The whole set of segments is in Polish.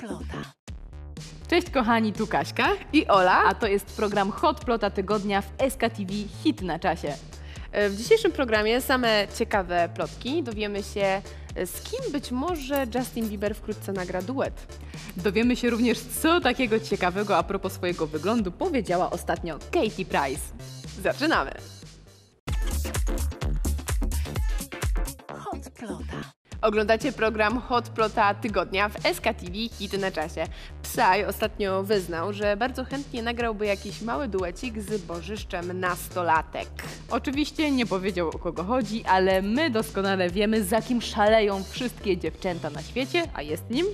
Hotplota. Cześć kochani, tu Kaśka, I Ola. a to jest program Hotplota Tygodnia w SKTV Hit na czasie. E, W dzisiejszym programie same ciekawe plotki. Dowiemy się, e, z kim być może Justin Bieber wkrótce nagra duet. Dowiemy się również, co takiego ciekawego a propos swojego wyglądu powiedziała ostatnio Katie Price. Zaczynamy! Oglądacie program Hot Plota Tygodnia w SKTV Hit na czasie. Psy ostatnio wyznał, że bardzo chętnie nagrałby jakiś mały duecik z bożyszczem nastolatek. Oczywiście nie powiedział o kogo chodzi, ale my doskonale wiemy, za kim szaleją wszystkie dziewczęta na świecie, a jest nim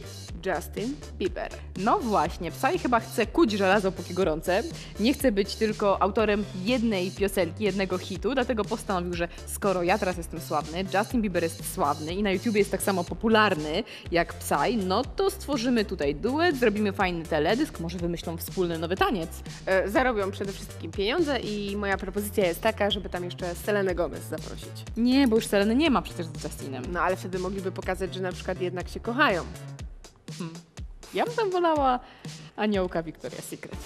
Justin Bieber. No właśnie, Psy chyba chce kuć żelazo póki gorące. Nie chce być tylko autorem jednej piosenki, jednego hitu, dlatego postanowił, że skoro ja teraz jestem sławny, Justin Bieber jest sławny i na YouTubie jest tak samo popularny jak Psy, no to stworzymy tutaj duet, zrobimy fajny teledysk, może wymyślą wspólny nowy taniec. E, Zarobią przede wszystkim pieniądze i moja propozycja jest taka, żeby tam jeszcze Selenę Gomez zaprosić. Nie, bo już Seleny nie ma przecież z Justinem. No ale wtedy mogliby pokazać, że na przykład jednak się kochają. Hmm. Ja bym tam wolała aniołka Victoria's Secret.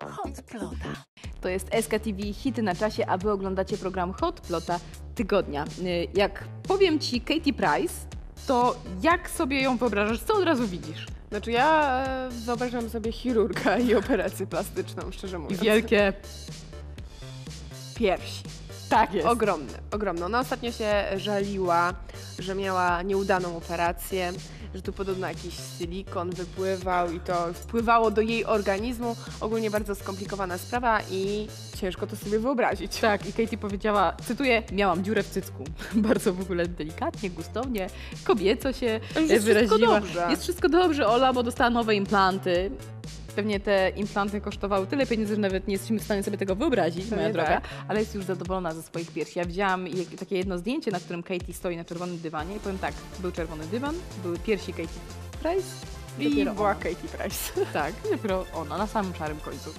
Hotplota. To jest SKTV Hity na czasie, a wy oglądacie program Hot Plota Tygodnia. Y, Jak powiem ci Katie Price, to jak sobie ją wyobrażasz, co od razu widzisz? Znaczy ja e, wyobrażam sobie chirurga i operację plastyczną, szczerze I mówiąc. wielkie... piersi. Tak jest. Ogromne, ogromne. Ona ostatnio się żaliła, że miała nieudaną operację, że tu podobno jakiś silikon wypływał i to wpływało do jej organizmu. Ogólnie bardzo skomplikowana sprawa i ciężko to sobie wyobrazić. Tak, i Katie powiedziała, cytuję, miałam dziurę w cycku. Bardzo w ogóle delikatnie, gustownie, kobieco się Jest e, wszystko wyraziła. dobrze. Jest wszystko dobrze, Ola, bo dostała nowe implanty. Pewnie te implanty kosztowały tyle pieniędzy, że nawet nie jesteśmy w stanie sobie tego wyobrazić, moja droga, tak. ale jest już zadowolona ze swoich piersi. Ja widziałam takie jedno zdjęcie, na którym Katie stoi na czerwonym dywanie i powiem tak, był czerwony dywan, były piersi Katie Price I dopiero była ona. Katie Price. Tak, dopiero ona, na samym szarym końcu.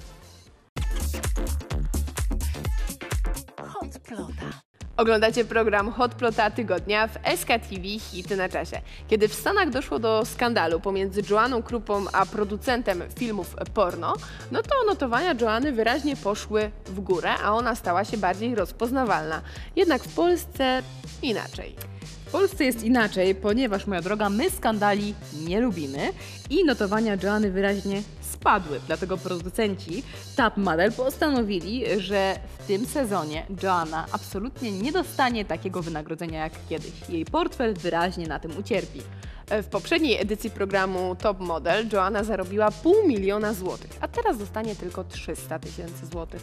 Hotplota. Oglądacie program Hot Plota Tygodnia w SKTV Hity na czasie. Kiedy w Stanach doszło do skandalu pomiędzy Joanną Krupą a producentem filmów porno, no to notowania Joanny wyraźnie poszły w górę, a ona stała się bardziej rozpoznawalna. Jednak w Polsce inaczej. W Polsce jest inaczej, ponieważ, moja droga, my skandali nie lubimy i notowania Joanny wyraźnie spadły. Dlatego producenci Top Model postanowili, że w tym sezonie Joanna absolutnie nie dostanie takiego wynagrodzenia jak kiedyś. Jej portfel wyraźnie na tym ucierpi. W poprzedniej edycji programu Top Model Joanna zarobiła pół miliona złotych, a teraz dostanie tylko 300 tysięcy złotych.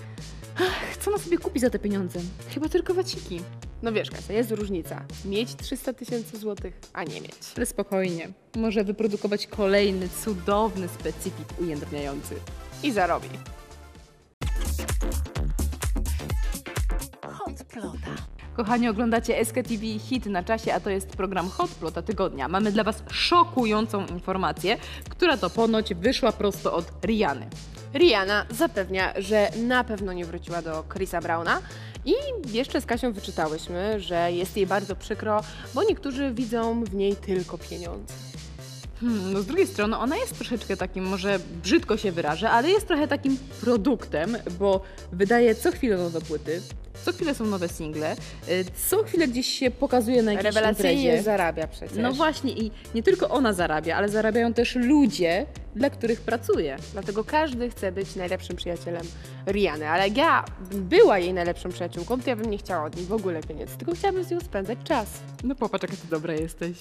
Co ona sobie kupi za te pieniądze? Chyba tylko waciki. No wiesz, Kasia, jest różnica. Mieć 300 tysięcy złotych, a nie mieć. Ale spokojnie, może wyprodukować kolejny cudowny specyfik ujędrniający. I zarobi. Hotplota. Kochani, oglądacie SKTV Hit na czasie, a to jest program Hotplota Tygodnia. Mamy dla Was szokującą informację, która to ponoć wyszła prosto od Riany. Rihanna zapewnia, że na pewno nie wróciła do Chrisa Browna i jeszcze z Kasią wyczytałyśmy, że jest jej bardzo przykro, bo niektórzy widzą w niej tylko pieniądze. Hmm, no z drugiej strony ona jest troszeczkę takim, może brzydko się wyrażę, ale jest trochę takim produktem, bo wydaje co chwilę nowe płyty, co chwilę są nowe single, y, co chwilę gdzieś się pokazuje na jakiejś Rewelacyjnie imprezie. zarabia przecież. No właśnie i nie tylko ona zarabia, ale zarabiają też ludzie, dla których pracuje. Dlatego każdy chce być najlepszym przyjacielem Riany, ale jak ja była jej najlepszą przyjaciółką, to ja bym nie chciała od niej w ogóle pieniędzy, tylko chciałabym z nią spędzać czas. No popatrz, jaka ty dobra jesteś.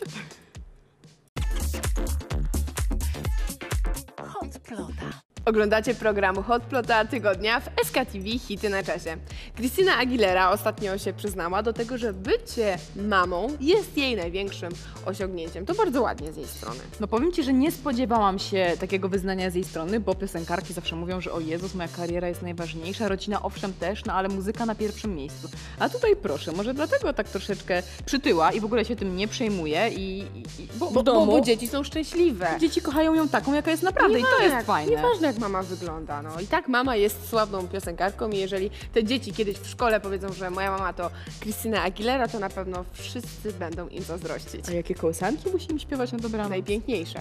Oglądacie program Hot Plota Tygodnia w SKTV Hity na czasie. Christina Aguilera ostatnio się przyznała do tego, że bycie mamą jest jej największym osiągnięciem. To bardzo ładnie z jej strony. No powiem Ci, że nie spodziewałam się takiego wyznania z jej strony, bo piosenkarki zawsze mówią, że o Jezus, moja kariera jest najważniejsza, rodzina owszem też, no ale muzyka na pierwszym miejscu. A tutaj proszę, może dlatego tak troszeczkę przytyła i w ogóle się tym nie przejmuje i, i, i bo, Bo, w domu bo, bo dzieci są szczęśliwe. dzieci kochają ją taką, jaka jest naprawdę i to jest fajne. Nieważne jak mama wygląda. No i tak mama jest sławną piosenkarką i jeżeli te dzieci kiedyś w szkole powiedzą, że moja mama to Christina Aguilera, to na pewno wszyscy będą im zazdrościć. A jakie kołysanki musimy śpiewać na dobranoc? Najpiękniejsze.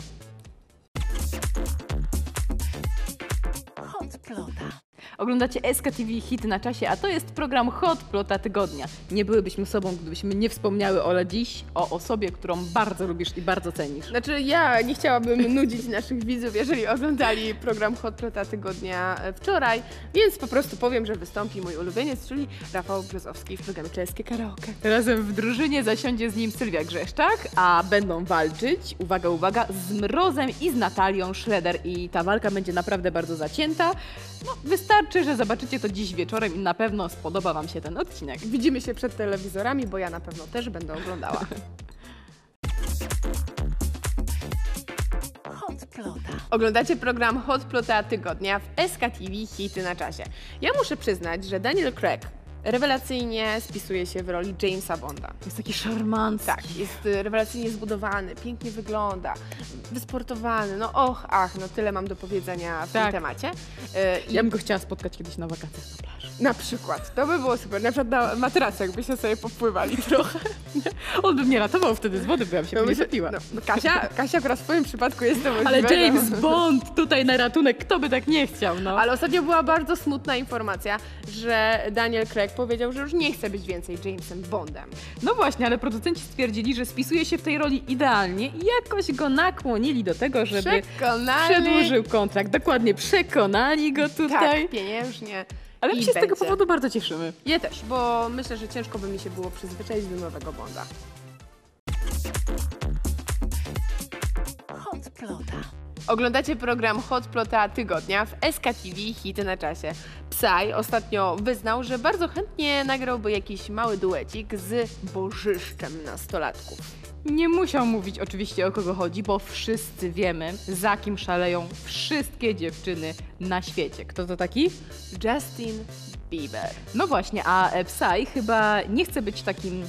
Oglądacie SKTV Hit na czasie, a to jest program Hot Plota Tygodnia. Nie byłybyśmy sobą, gdybyśmy nie wspomniały Ola dziś o osobie, którą bardzo lubisz i bardzo cenisz. Znaczy ja nie chciałabym nudzić naszych widzów, jeżeli oglądali program Hot Plota Tygodnia e, wczoraj, więc po prostu powiem, że wystąpi mój ulubieniec, czyli Rafał Brzozowski w programie Czeskie Karaoke. Razem w drużynie zasiądzie z nim Sylwia Grzeszczak, a będą walczyć, uwaga, uwaga, z Mrozem i z Natalią Schroeder i ta walka będzie naprawdę bardzo zacięta. No, wystarczy, że zobaczycie to dziś wieczorem i na pewno spodoba Wam się ten odcinek. Widzimy się przed telewizorami, bo ja na pewno też będę oglądała. Hot plota. Oglądacie program Hot Plota Tygodnia w SKTV Hity na czasie. Ja muszę przyznać, że Daniel Craig rewelacyjnie spisuje się w roli Jamesa Bonda. Jest taki szarmancki. Tak, jest y, rewelacyjnie zbudowany, pięknie wygląda, wysportowany, no och, ach, no tyle mam do powiedzenia w Tak. tym temacie. Y, I Ja bym go chciała spotkać kiedyś na wakacjach na plaży. Na przykład, to by było super, na przykład na materacach byśmy sobie popływali trochę. On by mnie ratował wtedy z wody, bo ja bym się No, nie no, no, Kasia, Kasia akurat w swoim przypadku jest to Ale możliwe, James no. Bond tutaj na ratunek, kto by tak nie chciał, no. Ale ostatnio była bardzo smutna informacja, że Daniel Craig powiedział, że już nie chce być więcej Jamesem Bondem. No właśnie, ale producenci stwierdzili, że spisuje się w tej roli idealnie i jakoś go nakłonili do tego, żeby Przekonali. przedłużył kontrakt. Dokładnie, przekonali go tutaj. Tak, pieniężnie. Ale my i się z tego powodu bardzo cieszymy. Ja też, bo myślę, że ciężko by mi się było przyzwyczaić do nowego Bonda. Hot plota. Oglądacie program Hot Plota Tygodnia w SKTV Hity na czasie. Psy ostatnio wyznał, że bardzo chętnie nagrałby jakiś mały duecik z bożyszczem nastolatków. Nie musiał mówić oczywiście o kogo chodzi, bo wszyscy wiemy, za kim szaleją wszystkie dziewczyny na świecie. Kto to taki? Justin Bieber. No właśnie, a e, Psy chyba nie chce być takim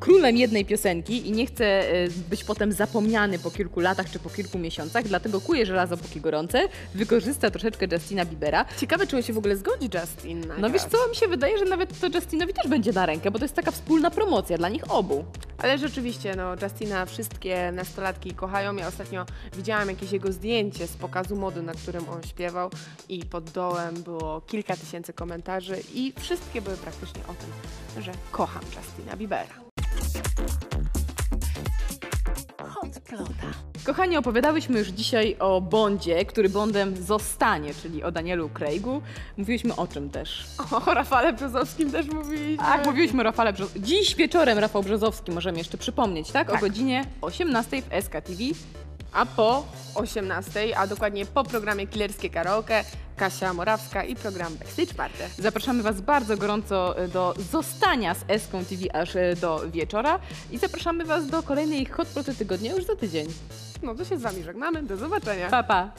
królem jednej piosenki i nie chce e, być potem zapomniany po kilku latach czy po kilku miesiącach, dlatego kuje żelazo póki gorące, wykorzysta troszeczkę Justina Biebera. Ciekawe, czy on się w ogóle zgodzi Justin nagrać. No wiesz co, mi się wydaje, że nawet to Justinowi też będzie na rękę, bo to jest taka wspólna promocja dla nich obu. Ale rzeczywiście, no Justina wszystkie nastolatki kochają. Ja ostatnio widziałam jakieś jego zdjęcie z pokazu mody, na którym on śpiewał i pod dołem było kilka tysięcy komentarzy i wszystkie były praktycznie o tym, że kocham Justina Biebera. Kochani, opowiadałyśmy już dzisiaj o Bondzie, który Bondem zostanie, czyli o Danielu Craigu. Mówiliśmy o czym też? O Rafale Brzozowskim też mówiliśmy. Tak, mówiliśmy o Rafale Brzo- Dziś wieczorem Rafał Brzozowski, możemy jeszcze przypomnieć, tak? O Tak. godzinie 18 w SKTV. A po 18, a dokładnie po programie Killerskie Karaoke, Kasia Morawska i program Backstage Party. Zapraszamy Was bardzo gorąco e, do zostania z Eską TV aż e, do wieczora i zapraszamy Was do kolejnej Hot Proty Tygodnia już za tydzień. No to się z Wami żegnamy, do zobaczenia. Pa, pa!